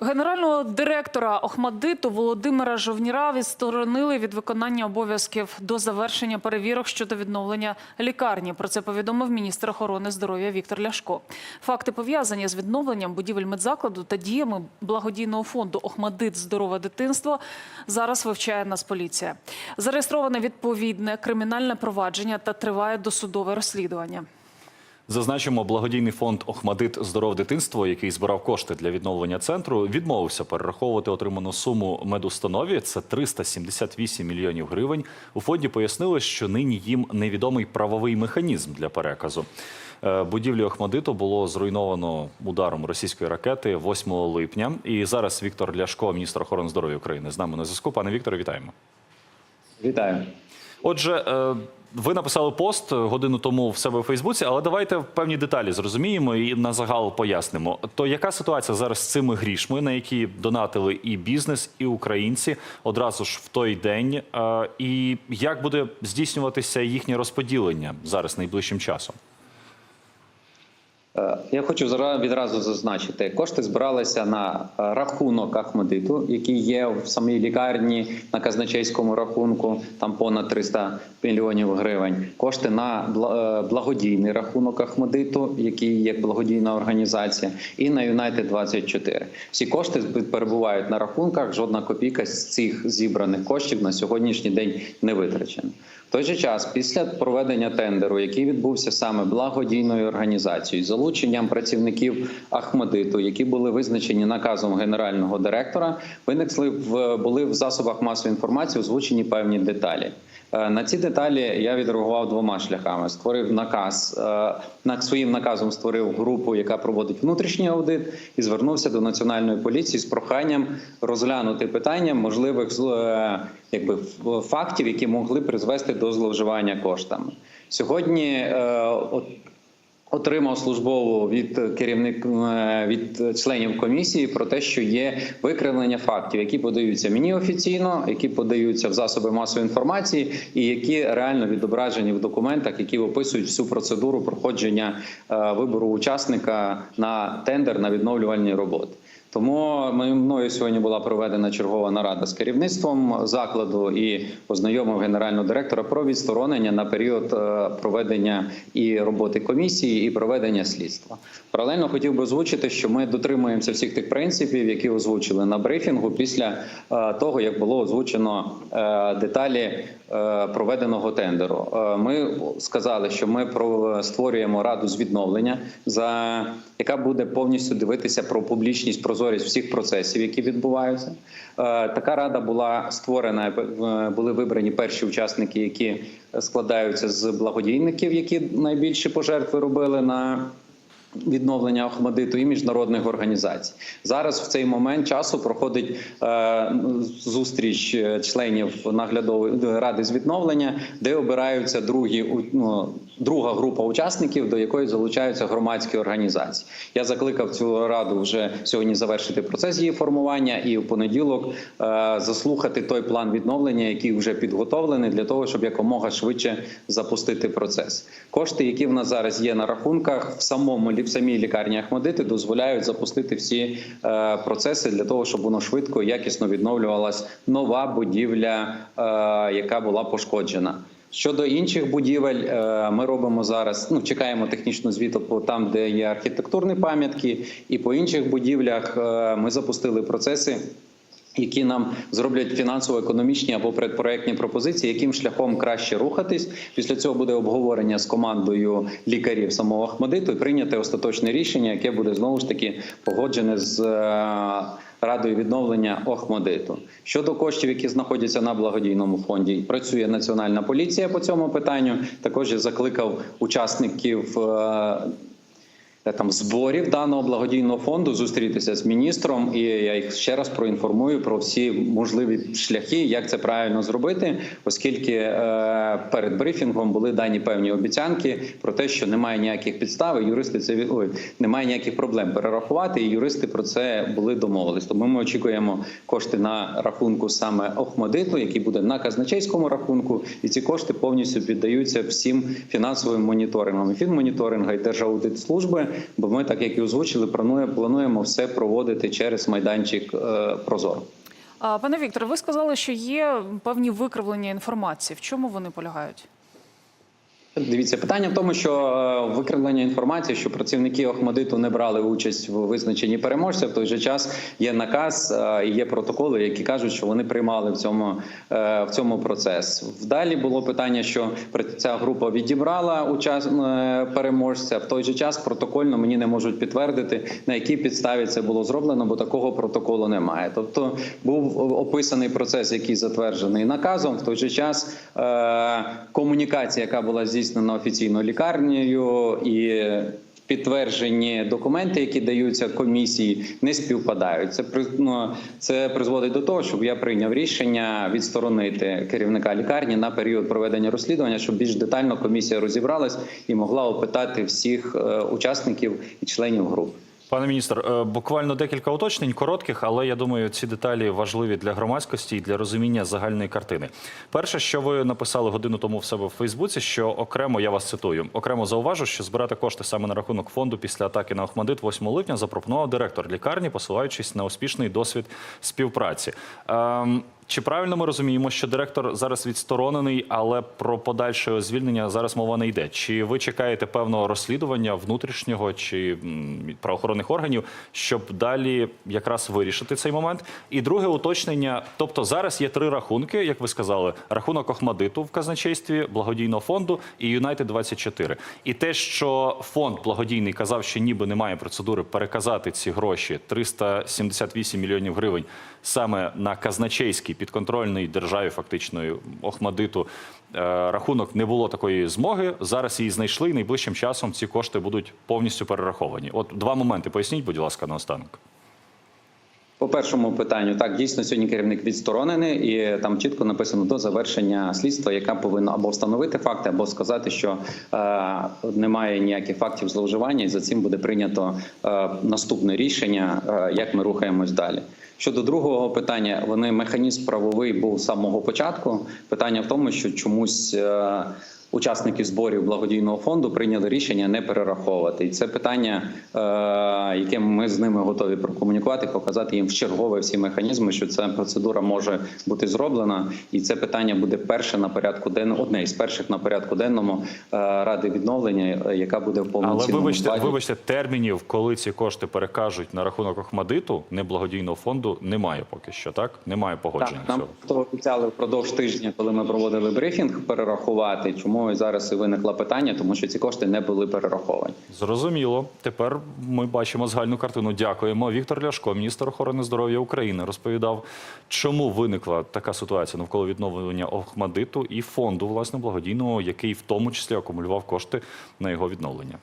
Генерального директора Охмадиту Володимира Жовніра відсторонили від виконання обов'язків до завершення перевірок щодо відновлення лікарні. Про це повідомив міністр охорони здоров'я Віктор Ляшко. Факти пов'язані з відновленням будівель медзакладу та діями благодійного фонду Охмадит Здорове дитинство зараз вивчає Нацполіція. Зареєстроване відповідне кримінальне провадження та триває досудове розслідування. Зазначимо, благодійний фонд Охмадит Здоров дитинство, який збирав кошти для відновлення центру, відмовився перераховувати отриману суму медустанові. Це 378 мільйонів гривень. У фонді пояснили, що нині їм невідомий правовий механізм для переказу. Е, Будівлю Охмадиту було зруйновано ударом російської ракети 8 липня. І зараз Віктор Ляшко, міністр охорони здоров'я України, з нами на зв'язку. Пане Вікторе, вітаємо. Вітаю. Отже, е, ви написали пост годину тому в себе у Фейсбуці, але давайте певні деталі зрозуміємо і на загал пояснимо. То яка ситуація зараз з цими грішми, на які донатили і бізнес, і українці одразу ж в той день? Е, І як буде здійснюватися їхнє розподілення зараз найближчим часом? Е, Я хочу відразу зазначити, кошти збиралися на е, рахунок Ахмедиту, який є в самій лікарні на казначейському рахунку, там понад 300 мільйонів гривень. Кошти на е, благодійний рахунок Ахмедиту, який є благодійна організація, і на Юнайтед 24 Всі кошти перебувають на рахунках. Жодна копійка з цих зібраних коштів на сьогоднішній день не витрачена. В той же час, після проведення тендеру, який відбувся саме благодійною організацією, залученням працівників Ахмедиту, які були визначені наказом генерального директора, виникли в були в засобах масової інформації озвучені певні деталі. Е, На ці деталі я відреагував двома шляхами: створив наказ е, на своїм наказом створив групу, яка проводить внутрішній аудит, і звернувся до національної поліції з проханням розглянути питання можливих е, якби фактів, які могли призвести до зловживання коштами. Сьогодні от Отримав службову від керівник е, від членів комісії про те, що є викривлення фактів, які подаються мені офіційно, які подаються в засоби масової інформації, і які реально відображені в документах, які описують всю процедуру проходження е, вибору учасника на тендер на відновлювальні роботи. Тому мною сьогодні була проведена чергова нарада з керівництвом закладу і ознайомив генерального директора про відсторонення на період е, проведення і роботи комісії, і проведення слідства. Паралельно хотів би озвучити, що ми дотримуємося всіх тих принципів, які озвучили на брифінгу після е, того, як було озвучено е, деталі проведеного тендеру. Ми сказали, що ми про- створюємо раду з відновлення, яка буде повністю дивитися про публічність, прозорість всіх процесів, які відбуваються. Е, Така рада була створена. е, Були вибрані перші учасники, які складаються з благодійників, які найбільші пожертви робили на відновлення Охмадиту і міжнародних організацій. Зараз в цей момент часу проходить е, зустріч е, членів наглядової ради з відновлення, де обираються другі ну, друга група учасників, до якої залучаються громадські організації. Я закликав цю раду вже сьогодні завершити процес її формування і в понеділок е, заслухати той план відновлення, який вже підготовлений для того, щоб якомога швидше запустити процес. Кошти, які в нас зараз є на рахунках, в самому в самій лікарні Ахмадити дозволяють запустити всі е, процеси для того, щоб воно швидко і якісно відновлювалась нова будівля, е, яка була пошкоджена. Щодо інших будівель, е, ми робимо зараз. Ну чекаємо технічну звіту по там, де є архітектурні пам'ятки, і по інших будівлях е, ми запустили процеси які нам зроблять фінансово-економічні або предпроектні пропозиції, яким шляхом краще рухатись. Після цього буде обговорення з командою лікарів самого Ахмадиту і прийняти остаточне рішення, яке буде знову ж таки погоджене з е, радою відновлення Охмадиту. Щодо коштів, які знаходяться на благодійному фонді, працює національна поліція по цьому питанню. Також я закликав учасників. Е, там зборів даного благодійного фонду зустрітися з міністром, і я їх ще раз проінформую про всі можливі шляхи, як це правильно зробити, оскільки е, перед брифінгом були дані певні обіцянки про те, що немає ніяких підстав, і юристи це ой, немає ніяких проблем перерахувати. І юристи про це були домовились. Тому ми очікуємо кошти на рахунку саме Охмадиту, який буде на казначейському рахунку, і ці кошти повністю піддаються всім фінансовим моніторингам. Фінмоніторинга і Держаудитслужби Бо ми, так як і озвучили, плануємо, все проводити через майданчик Прозор, Прозоро. Пане Вікторе, ви сказали, що є певні викривлення інформації. В чому вони полягають? Дивіться, питання в тому, що е, викривлення інформації, що працівники Охмадиту не брали участь в визначенні переможця. В той же час є наказ е, і є протоколи, які кажуть, що вони приймали в цьому е, в цьому процес. Вдалі було питання, що ця група відібрала учас переможця. В той же час протокольно мені не можуть підтвердити на якій підставі це було зроблено, бо такого протоколу немає. Тобто був описаний процес, який затверджений наказом. В той же час комунікація, яка була здійснена офіційно лікарнею, і підтверджені документи, які даються комісії, не співпадають. Це ну, це призводить до того, щоб я прийняв рішення відсторонити керівника лікарні на період проведення розслідування, щоб більш детально комісія розібралась і могла опитати всіх е, учасників і членів груп. Пане міністр, е, буквально декілька уточнень, коротких, але я думаю, ці деталі важливі для громадськості і для розуміння загальної картини. Перше, що ви написали годину тому в себе в Фейсбуці, що окремо я вас цитую, окремо зауважу, що збирати кошти саме на рахунок фонду після атаки на Охмадит 8 липня запропонував директор лікарні, посилаючись на успішний досвід співпраці. Ем, Чи правильно ми розуміємо, що директор зараз відсторонений, але про подальше звільнення зараз мова не йде? Чи ви чекаєте певного розслідування внутрішнього чи правоохоронних органів, щоб далі якраз вирішити цей момент? І друге уточнення: тобто зараз є три рахунки, як ви сказали: рахунок Охмадиту в казначействі, благодійного фонду і Юнайтед 24 І те, що фонд благодійний казав, що ніби немає процедури переказати ці гроші 378 мільйонів гривень саме на казначейський підконтрольний державі, фактично Охмадиту, е, рахунок не було такої змоги. Зараз її знайшли. і Найближчим часом ці кошти будуть повністю перераховані. От два моменти. Поясніть, будь ласка, наостанок. По першому питанню, так дійсно сьогодні керівник відсторонений, і там чітко написано до завершення слідства, яка повинна або встановити факти, або сказати, що е, немає ніяких фактів зловживання, і за цим буде прийнято е, наступне рішення, е, як ми рухаємось далі. Щодо другого питання, вони механізм правовий був з самого початку. Питання в тому, що чомусь. Учасники зборів благодійного фонду прийняли рішення не перераховувати, і це питання, е, яке ми з ними готові прокомунікувати, показати їм в чергове всі механізми, що ця процедура може бути зроблена, і це питання буде перше на порядку денному, одне із перших на порядку денному е, ради відновлення, е, яка буде в Але вибачте, складі. вибачте, термінів, коли ці кошти перекажуть на рахунок Охмадиту, не благодійного фонду, немає поки що. Так немає погодження Так, нам цього. обіцяли впродовж тижня, коли ми проводили брифінг, перерахувати. Чому і зараз і виникло питання? Тому що ці кошти не були перераховані. Зрозуміло. Тепер ми бачимо загальну картину. Дякуємо. Віктор Ляшко, міністр охорони здоров'я України, розповідав, чому виникла така ситуація навколо відновлення Охмадиту і фонду власне благодійного, який в тому числі акумулював кошти на його відновлення.